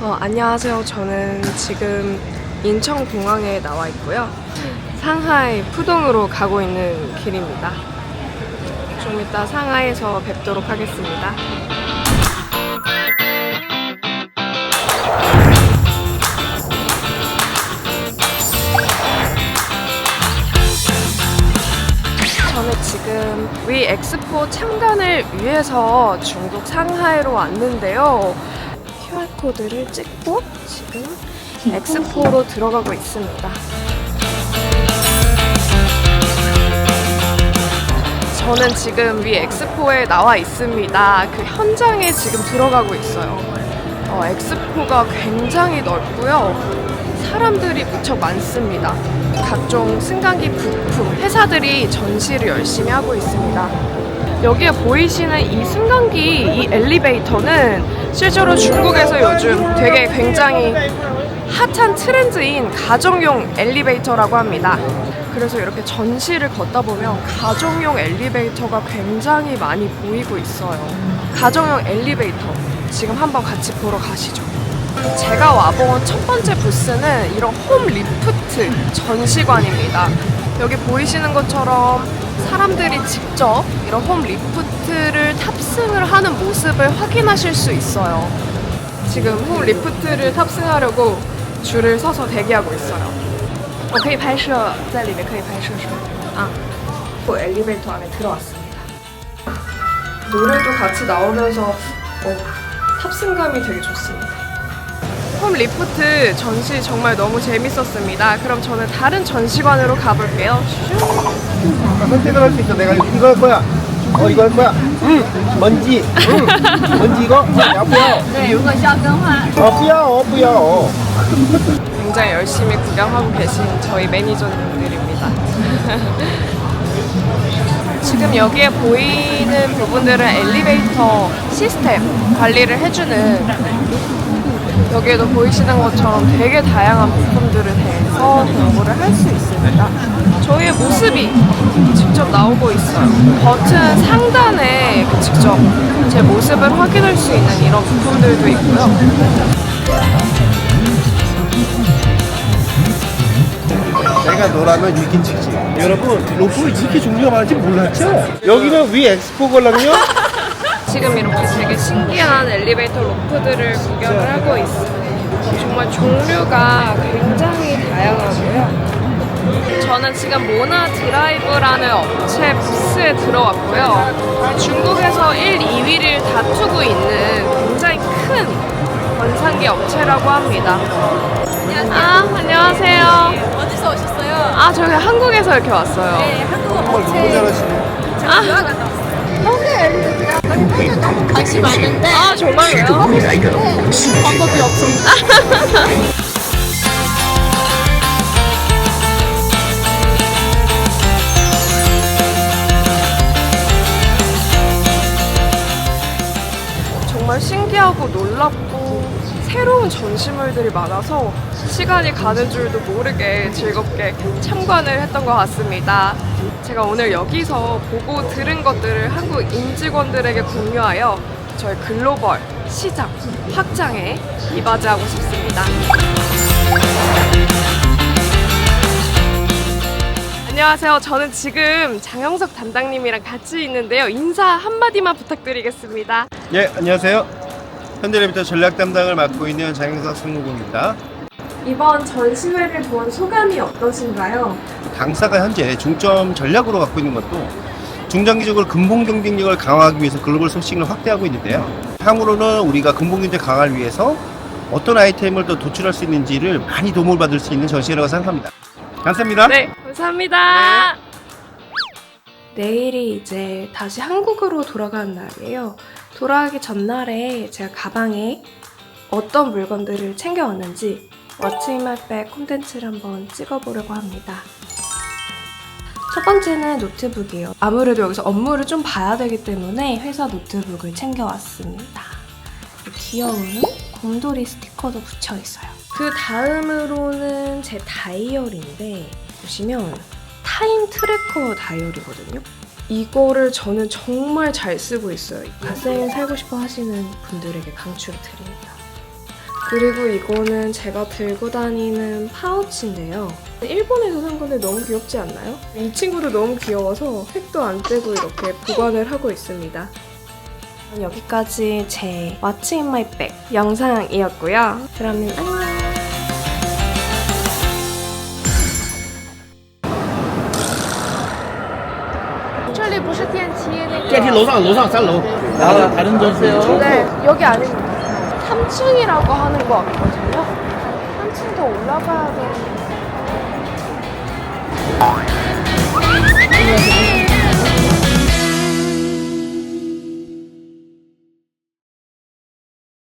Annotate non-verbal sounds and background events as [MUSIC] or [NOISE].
어, 안녕하세요. 저는 지금 인천 공항에 나와 있고요. 상하이 푸동으로 가고 있는 길입니다. 좀 이따 상하이에서 뵙도록 하겠습니다. 저는 지금 위 엑스포 참관을 위해서 중국 상하이로 왔는데요. QR코드를 찍고 지금 엑스포로 들어가고 있습니다. 저는 지금 위 엑스포에 나와 있습니다. 그 현장에 지금 들어가고 있어요. 어, 엑스포가 굉장히 넓고요. 사람들이 무척 많습니다. 각종 승강기 부품, 회사들이 전시를 열심히 하고 있습니다. 여기에 보이시는 이 승강기, 이 엘리베이터는 실제로 중국에서 요즘 되게 굉장히 핫한 트렌드인 가정용 엘리베이터라고 합니다. 그래서 이렇게 전시를 걷다 보면 가정용 엘리베이터가 굉장히 많이 보이고 있어요. 가정용 엘리베이터 지금 한번 같이 보러 가시죠. 제가 와본 첫 번째 부스는 이런 홈 리프트 전시관입니다. 여기 보이시는 것처럼 사람들이 직접 이런 홈 리프트를 탑승을 하는 모습을 확인하실 수 있어요. 지금 홈 리프트를 탑승하려고 줄을 서서 대기하고 있어요. 我可以拍摄在里面可以拍摄是吗？啊，그 엘리베이터 안에 들어왔습니다. 노래도 같이 나오면서 어, 탑승감이 되게 좋습니다. 홈 리프트 전시 정말 너무 재밌었습니다. 그럼 저는 다른 전시관으로 가볼게요. 슝. 선택을 할 수 있어. 내가 이거 할 거야. 어 이거 할 거야. 응. 먼지. 응. 먼지 이거. 야 뭐야? 对，如果需要更换， 어 뿌야오 뿌야오. 굉장히 열심히 구경하고 계신 저희 매니저님들입니다. [LAUGHS] 지금 여기에 보이는 부분들은 엘리베이터 시스템 관리를 해주는 여기에도 보이시는 것처럼 되게 다양한 부품들에 대해서 공부를 할 수 있습니다. 저희의 모습이 직접 나오고 있어요. 버튼 상단에 직접 제 모습을 확인할 수 있는 이런 부품들도 있고요. 내가 너라면 이긴 치지. 여러분 로프가 이렇게 종류가 많은지 몰랐죠? 여기는 위 엑스포 걸랑요. 지금 이렇게 되게 신기한 엘리베이터 로프들을 구경을 하고 있습니다. 정말 종류가 굉장히 다양하고요. 저는 지금 모나 드라이브라는 업체 부스에 들어왔고요. 중국에서 1, 2위를 다투고 있는 굉장히 큰 원상기 업체라고 합니다. 아, 안녕하세요. 어디서 오셨어요? 아, 저희 한국에서 이렇게 왔어요. 네, 한국 정말 너무 업체 잘하시네. 아, 유학 갔다 왔어요. 관심 많은데 아 정말요? 방법이 없습니다. [LAUGHS] 정말 신기하고 놀랍고 새로운 전시물들이 많아서 시간이 가는 줄도 모르게 즐겁게 참관을 했던 것 같습니다. 제가 오늘 여기서 보고 들은 것들을 한국 임직원들에게 공유하여 저희 글로벌 시장 확장에 이바지하고 싶습니다. 안녕하세요. 저는 지금 장영석 담당님이랑 같이 있는데요. 인사 한마디만 부탁드리겠습니다. 예 안녕하세요. 현대레미터 전략 담당을 맡고 있는 장영석 상무국입니다. 이번 전시회를 본 소감이 어떠신가요? 당사가 현재 중점 전략으로 갖고 있는 것도 중장기적으로 근본 경쟁력을 강화하기 위해서 글로벌 소싱을 확대하고 있는데요. 향후로는 우리가 근본 경제 강화를 위해서 어떤 아이템을 더 도출할 수 있는지를 많이 도움을 받을 수 있는 전시회라고 생각합니다. 감사합니다. 네, 감사합니다. 내일이 이제 다시 한국으로 돌아가는 날이에요. 돌아가기 전날에 제가 가방에 어떤 물건들을 챙겨왔는지 bag 콘텐츠를 한번 찍어보려고 합니다. 첫 번째는 노트북이에요. 아무래도 여기서 업무를 좀 봐야 되기 때문에 회사 노트북을 챙겨왔습니다. 귀여운 곰돌이 스티커도 붙여 있어요. 그 다음으로는 제 다이어리인데 보시면 타임 트래커 다이어리거든요. 이거를 저는 정말 잘 쓰고 있어요. 갓생 살고 싶어 하시는 분들에게 강추를 드립니다. 그리고 이거는 제가 들고 다니는 파우치인데요. 일본에서 산 건데 너무 귀엽지 않나요? 이 친구도 너무 귀여워서 획도 안 떼고 이렇게 보관을 하고 있습니다. 여기까지 제 What's in my bag 영상이었고요. 그러면 안녕! 这里不是电梯那个电梯楼上，楼上三楼。然后台灯灯是 네, 여기 아닙니다. 3층이라고 하는 거 같거든요. 3층 더 올라가야 되는.